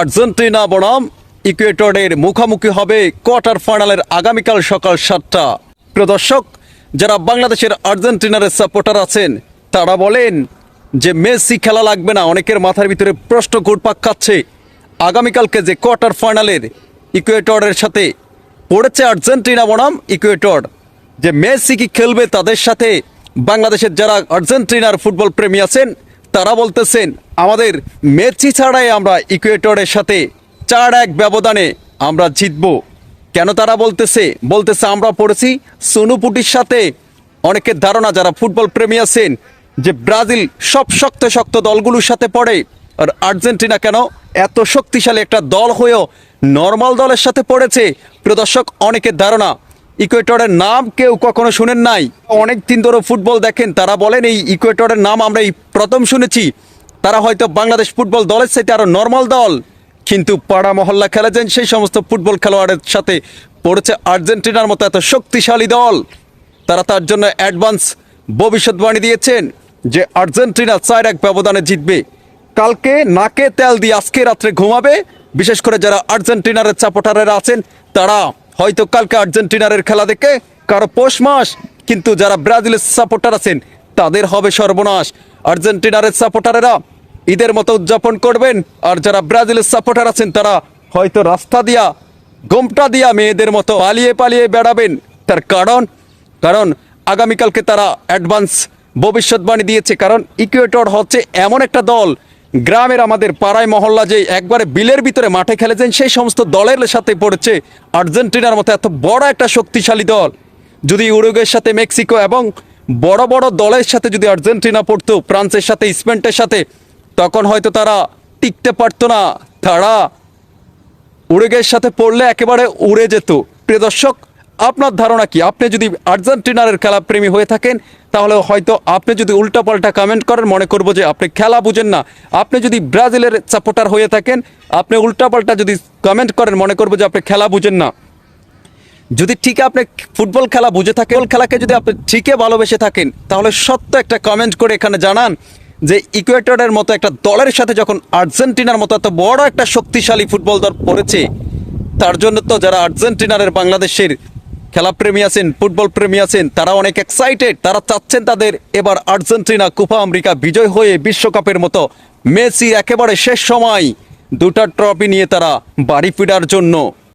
Argentina বনাম, ইকুয়েটরের মুখোমুখি হবে কোয়ার্টার ফাইনালের আগামীকাল সকাল সাতটা। প্রিয় দর্শক, যারা বাংলাদেশের আর্জেন্টিনার সাপোর্টার আছেন, তারা বলেন যে মেসি খেলা লাগবে না, অনেকের মাথার ভিতরে প্রশ্ন ঘুরপাক খাচ্ছে। আগামীকালকে যে কোয়ার্টার ফাইনালের ইকুয়েটরের সাথে পড়েছে আর্জেন্টিনা বনাম, ইকুয়েটর, যে মেসি কি খেলবে তাদের সাথে বাংলাদেশের যারা আর্জেন্টিনার ফুটবল প্রেমী আছেন তারা বলতেছেন, আমাদের মেসি ছাড়াই আমরা ইকুয়েটরের সাথে চার এক ব্যবধানে আমরা জিতবো। কেন তারা বলতেছে বলতেছে আমরা পড়েছি সোনুপুটির সাথে। অনেকের ধারণা, যারা ফুটবল প্রেমী আছেন, যে ব্রাজিল সব শক্ত শক্ত দলগুলোর সাথে পড়ে, আর আর্জেন্টিনা কেন এত শক্তিশালী একটা দল হয়েও নর্মাল দলের সাথে পড়েছে। প্রদর্শক অনেকের ধারণা ইকুয়েটরের নাম কেউ কখনো শুনেন নাই। অনেক দিন ধরে ফুটবল দেখেন, তারা বলেন এই ইকুয়েটরের নাম আমরা এই প্রথম শুনেছি। তারা হয়তো বাংলাদেশ ফুটবল দলের সাথে আরও নর্মাল দল, কিন্তু পাড়া মহল্লা খেলেছেন সেই সমস্ত ফুটবল খেলোয়াড়ের সাথে। পড়েছে আর্জেন্টিনার মতো এত শক্তিশালী দল। তারা তার জন্য অ্যাডভান্স ভবিষ্যৎবাণী দিয়েছেন যে আর্জেন্টিনা চার এক ব্যবধানে জিতবে। কালকে নাকে তেল দিয়ে আজকে রাত্রে ঘুমাবে। বিশেষ করে যারা আর্জেন্টিনার সাপোর্টারেরা আছেন, তারা হয়তো কালকে আর্জেন্টিনারের খেলা দেখে কারও পৌষ মাস, কিন্তু যারা ব্রাজিলের সাপোর্টার আছেন, তাদের হবে সর্বনাশ। আর্জেন্টিনারের সাপোর্টারেরা ঈদের মতো উদযাপন করবেন, আর যারা ব্রাজিলের সাপোর্টার আছেন, তারা হয়তো রাস্তা দিয়া, গোমটা দিয়া মেয়েদের মতো পালিয়ে পালিয়ে বেড়াবেন। তার কারণ কারণ আগামীকালকে তারা অ্যাডভান্স ভবিষ্যৎবাণী দিয়েছে, কারণ ইকুয়েটর হচ্ছে এমন একটা দল গ্রামের আমাদের পাড়ায় মহল্লা যে একবারে বিলের ভিতরে মাঠে খেলেছেন, সেই সমস্ত দলের সাথে পড়েছে আর্জেন্টিনার মতো এত বড় একটা শক্তিশালী দল। যদি উরুগের সাথে মেক্সিকো এবং বড় বড় দলের সাথে যদি আর্জেন্টিনা পড়তো, ফ্রান্সের সাথে স্পেনের সাথে, তখন হয়তো তারা টিকতে পারতো না। তারা উরুগের সাথে পড়লে একেবারে উড়ে যেত। প্রিয় দর্শক আপনার ধারণা কি? আপনি যদি আর্জেন্টিনার খেলা প্রেমী হয়ে থাকেন, তাহলে হয়তো আপনি যদি উল্টাপাল্টা কমেন্ট করেন, মনে করব যে আপনি খেলা বুঝেন না। আপনি যদি ব্রাজিলের সাপোর্টার হয়ে থাকেন, আপনি উল্টাপাল্টা যদি কমেন্ট করেন, মনে করব যে আপনি খেলা বুঝেন না। যদি ঠিক আপনি ফুটবল খেলা বুঝে থাকেন খেলাকে যদি আপনি ঠিকই ভালোবেসে থাকেন, তাহলে সত্য একটা কমেন্ট করে এখানে জানান যে ইকুয়েটরের মতো একটা দলের সাথে যখন আর্জেন্টিনার মতো এত বড় একটা শক্তিশালী ফুটবল দল পড়েছে, তার জন্য তো যারা আর্জেন্টিনার বাংলাদেশের খেলাপ্রেমী আছেন, ফুটবল প্রেমী আছেন, তারা অনেক এক্সাইটেড তারা চাচ্ছেন তাদের এবার আর্জেন্টিনা, কোপা আমেরিকা বিজয় হয়ে বিশ্বকাপের মতো। মেসি একেবারে শেষ সময়, দুটা ট্রফি নিয়ে তারা বাড়ি ফিরার জন্য।